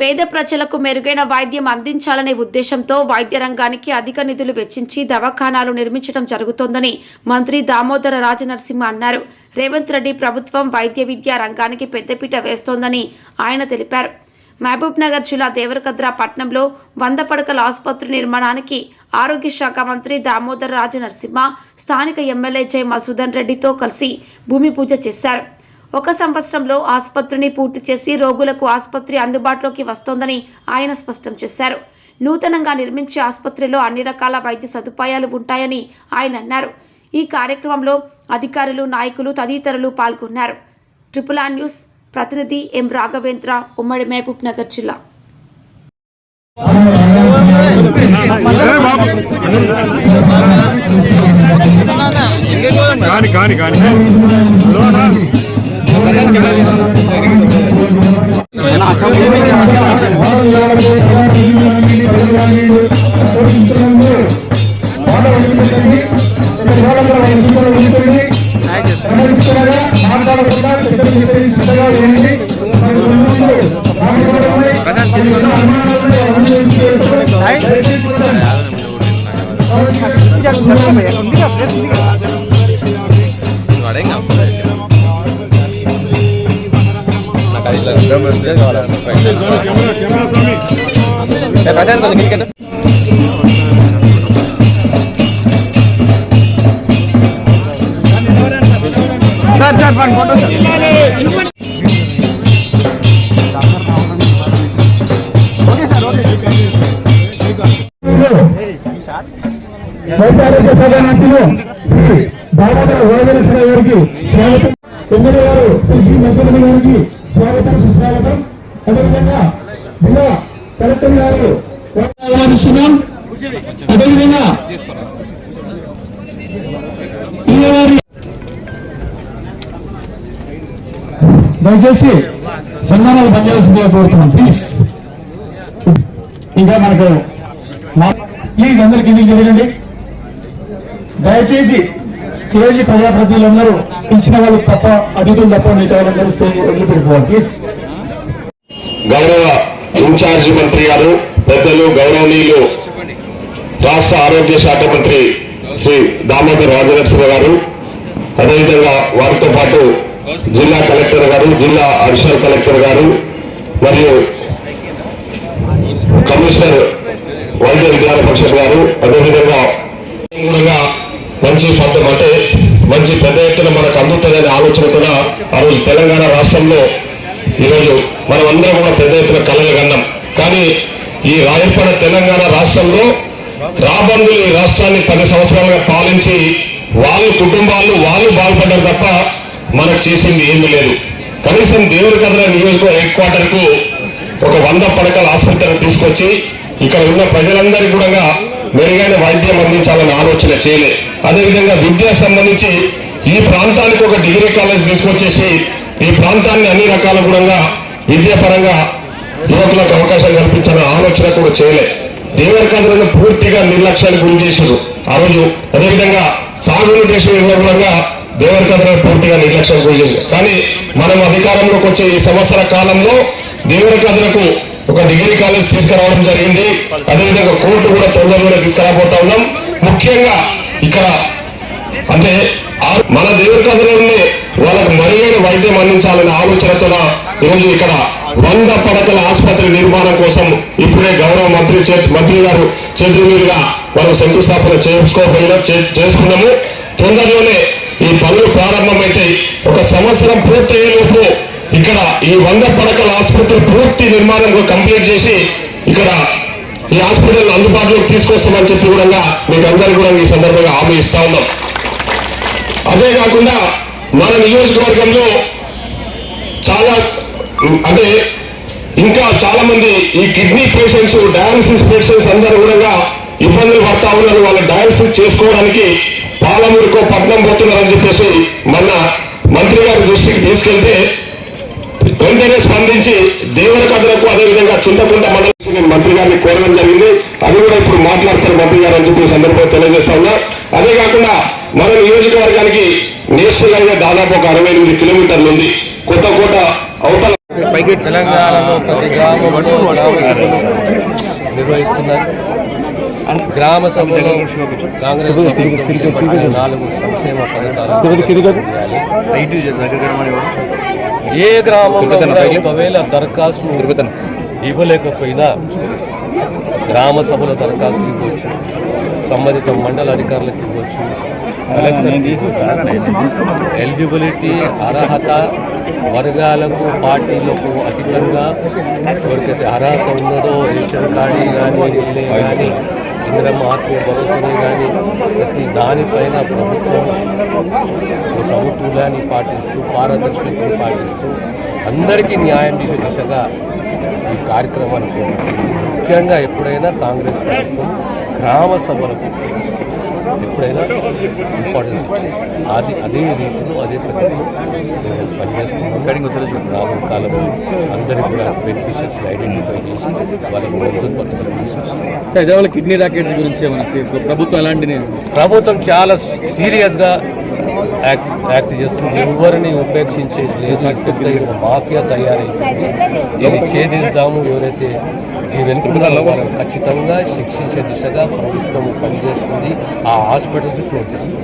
పేద ప్రజలకు మెరుగైన వైద్యం అందించాలనే ఉద్దేశంతో వైద్య రంగానికి అధిక నిధులు వెచ్చించి దవాఖానాలు నిర్మించడం జరుగుతోందని మంత్రి దామోదర రాజనరసింహ అన్నారు. రేవంత్ రెడ్డి ప్రభుత్వం వైద్య విద్యా రంగానికి పెద్దపీట వేస్తోందని ఆయన తెలిపారు. మహబూబ్ నగర్ జిల్లా దేవరకద్ర పట్నంలో వంద పడకల ఆసుపత్రి నిర్మాణానికి ఆరోగ్య శాఖ మంత్రి దామోదర రాజనరసింహ స్థానిక ఎమ్మెల్యే జై మసూదన్ రెడ్డితో కలిసి భూమి పూజ చేశారు. ఒక సంవత్సరంలో ఆసుపత్రిని పూర్తి చేసి రోగులకు ఆసుపత్రి అందుబాటులోకి వస్తోందని ఆయన స్పష్టం చేశారు. నూతనంగా నిర్మించే ఆసుపత్రిలో అన్ని రకాల వైద్య సదుపాయాలు ఉంటాయని ఆయన అన్నారు. ఈ కార్యక్రమంలో అధికారులు నాయకులు తదితరులు పాల్గొన్నారు. ట్రిపుల్ ఆర్ న్యూస్ ప్రతినిధి ఎం రాఘవేంద్ర ఉమ్మడి మహబూబ్ నగర్ జిల్లా. కానీ కానీ కానీ వాడేం ప్రశాంత్ కొంచెం కిందికి సార్ సార్ ఫోటో వైద్య శాఖ మంత్రులు శ్రీ గారికి స్వాగతం ఎమ్మెల్యే గారు శ్రీ శ్రీ గారికి స్వాగతం సుస్వాగతం అదేవిధంగా జిల్లా కలెక్టర్ గారు ఆహ్వానిస్తున్నాం అదేవిధంగా దయచేసి సన్మానాలు పనిచేయాల్సిందిగా కోరుతున్నాం. ప్లీజ్ ఇంకా మనకు ప్లీజ్ అందరు కిందికి జరగండి దయచేసి స్టేజ్ ప్రజాప్రతినిధులందరూ పిలిచిన వాళ్ళు తప్ప అతిథులు తప్ప మిగతా వాళ్ళందరూ స్టేజ్ వదిలిపెట్టుకోవాలి. ప్లీజ్ గౌరవ ఇన్ఛార్జ్ మంత్రి గారు పెద్దలు గౌరవనీయులు రాష్ట్ర ఆరోగ్య శాఖ మంత్రి శ్రీ దామోదర్ రాజలక్ష్మి గారు అదేవిధంగా వారితో పాటు జిల్లా కలెక్టర్ గారు జిల్లా అడిషనల్ కలెక్టర్ గారు మరియు కమిషనర్ వైద్య విజ్ఞాన పరిషత్ గారు అదేవిధంగా మంచి ఫలితం అంటే మంచి పెద్ద ఎత్తున మనకు అందుతుందనే కూడా ఆ రోజు తెలంగాణ రాష్ట్రంలో ఈరోజు మనం అందరం కూడా పెద్ద ఎత్తున కలగగన్నాం కానీ ఈ రాయపడ తెలంగాణ రాష్ట్రంలో రాబందులు ఈ రాష్ట్రాన్ని పది సంవత్సరాలుగా పాలించి వాళ్ళ కుటుంబాలు వాళ్ళు బాగుపడ్డారు తప్ప మనకు చేసింది ఏమీ లేదు. కనీసం దేవుడి కథల నియోజకవర్గ హెడ్ క్వార్టర్కు ఒక వంద పడకల ఆసుపత్రిని తీసుకొచ్చి ఇక్కడ ఉన్న ప్రజలందరికీ కూడా మెరుగైన వైద్యం అందించాలని ఆలోచన చేయలే. అదేవిధంగా విద్యా సంబంధించి ఈ ప్రాంతానికి ఒక డిగ్రీ కాలేజ్ తీసుకొచ్చేసి ఈ ప్రాంతాన్ని అన్ని రకాల కూడా విద్యాపరంగా యువకులకు అవకాశం కల్పించాలని ఆలోచన కూడా చేయలే. దేవరకాదులను పూర్తిగా నిర్లక్ష్యానికి గురి చేశారు ఆ రోజు అదేవిధంగా సాగునిటేషన్ విషయంలో దేవరకాదులను పూర్తిగా నిర్లక్ష్యం గురి చేశారు కానీ మనం అధికారంలోకి వచ్చే ఈ సంవత్సర కాలంలో దేవరకాదులకు ఒక డిగ్రీ కాలేజ్ తీసుకురావడం జరిగింది. అదేవిధంగా కోర్టు కూడా తొందరలోనే తీసుకురాబోతా ఉన్నాం. ముఖ్యంగా ఇక్కడ అంటే ఆ- మన దేవుడి కథలోనే వాళ్ళకు మరుగైన వైద్యం అందించాలనే ఆలోచనతో ఈరోజు ఇక్కడ వంద పడకల ఆసుపత్రి నిర్మాణం కోసం ఇప్పుడే గౌరవ మంత్రి మంత్రి గారు చేతుల మీదుగా మనం శంకుస్థాపన చేసుకోబోయినా చే- చేసుకున్నాము. తొందరలోనే ఈ పనులు ప్రారంభమైతే ఒక సంవత్సరం పూర్తయ్యేలోపు ఇక్కడ ఈ వంద పడకల ఆసుపత్రి పూర్తి నిర్మాణం కంప్లీట్ చేసి ఇక్కడ ఈ హాస్పిటల్ అందుబాటులోకి తీసుకొస్తామని చెప్పి కూడా మీకు అందరికీ కూడా ఈ సందర్భంగా హామీ ఇస్తా ఉన్నాం. అదే కాకుండా మన నియోజకవర్గంలో చాలా అంటే ఇంకా చాలా మంది ఈ కిడ్నీ పేషెంట్స్ డయాలసిస్ పేషెంట్స్ అందరూ కూడా ఇబ్బందులు పడతా ఉన్నారు. వాళ్ళు డయాలసిస్ చేసుకోవడానికి పాలమూరుకో పట్నం పోతున్నారని చెప్పేసి మన మంత్రి గారి దృష్టికి తీసుకెళ్తే వెంటనే స్పందించి దేవుని కథలకు అదేవిధంగా చింతకుండా మండలించి నేను మంత్రి గారిని కోరడం జరిగింది. అది కూడా ఇప్పుడు మాట్లాడతారు మంత్రి గారు అని చెప్పి సందర్భంగా తెలియజేస్తా ఉన్నా. అదే కాకుండా మన నియోజకవర్గానికి నేషనల్ హైవే దాదాపు ఒక అరవై ఎనిమిది కిలోమీటర్లు ఉంది. కొత్తకోట అవతల తెలంగాణలో ప్రతి గ్రామంలో నిర్వహిస్తున్నారు. గ్రామ సభలో కాంగ్రెస్ నాలుగు సంక్షేమ పథకాలు. ఏ గ్రామంలో కూడా ఒకవేళ దరఖాస్తు ఇవ్వలేకపోయినా గ్రామ సభల దరఖాస్తులు ఇవ్వచ్చు. సంబంధిత మండల అధికారులకు ఇవ్వచ్చు. ఎలిజిబిలిటీ అర్హత వర్గాలకు పార్టీలకు అతీతంగా ఎవరికైతే అర్హత ఉన్నదో రేషన్ కార్డు కానీ ఇల్లే కానీ ఇంద్రమ్మ ఆత్మీయ భరోసానే కానీ ప్రతి దానిపైన ప్రభుత్వం ఓ సమతుల్యాన్ని పాటిస్తూ పారదర్శకతను పాటిస్తూ అందరికీ న్యాయం చేసే దిశగా ఈ కార్యక్రమాన్ని చేపట్టింది. ముఖ్యంగా ఎప్పుడైనా కాంగ్రెస్ ప్రభుత్వం గ్రామ సభలకు ఎప్పుడైనా ఇంపార్టెన్స్ అది అదే రీతిలో అదే మేము పనిచేస్తున్నాం. రాబోయే కాలంలో అందరికీ కూడా బెనిఫిషియర్స్ ఐడెంటిఫై చేసి వాళ్ళకి తీసుకుంటాం ఇదేవాళ్ళ కిడ్నీ రాకెట్ గురించి ప్రభుత్వం ఎలాంటి నేను ప్రభుత్వం చాలా సీరియస్గా యాక్ట్ యాక్ట్ చేస్తుంది. ఎవరిని ఉపేక్షించే లేదు. మాఫియా తయారైంది. దీన్ని ఛేదిస్తాము ఎవరైతే ఈ వెనుకున్నారో వాళ్ళని ఖచ్చితంగా శిక్షించే దిశగా ప్రభుత్వం పనిచేస్తుంది. ఆ హాస్పిటల్కి క్లోజ్ చేస్తుంది.